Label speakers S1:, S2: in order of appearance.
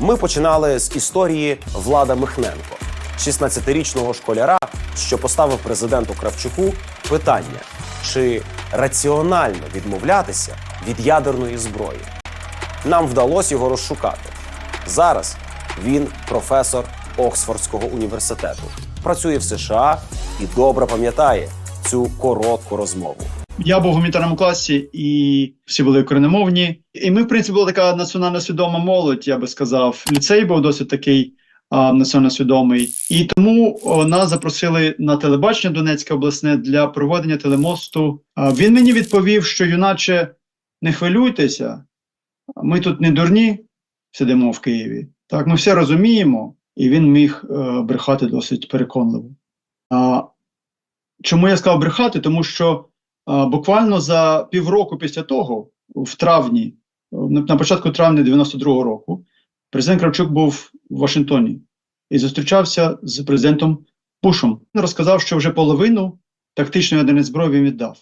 S1: Ми починали з історії Влада Михненко, 16-річного школяра, що поставив президенту Кравчуку питання, чи раціонально відмовлятися від ядерної зброї. Нам вдалося його розшукати. Зараз він професор Оксфордського університету, працює в США і добре пам'ятає цю коротку розмову.
S2: Я був у гуманітарному класі, і всі були україномовні. І ми, в принципі, була така національно свідома молодь, я би сказав. Ліцей був досить такий а, національно свідомий. І тому нас запросили на телебачення Донецьке обласне для проведення телемосту. А, він мені відповів, що юначе не хвилюйтеся, ми тут не дурні, сидимо в Києві. Так, ми все розуміємо, і він міг е, брехати досить переконливо. А, чому я сказав брехати? Тому що Буквально за півроку після того, в травні, на початку травня 92-го року, президент Кравчук був в Вашингтоні і зустрічався з президентом Бушем. Розказав, що вже половину тактичної ядерної зброї він віддав.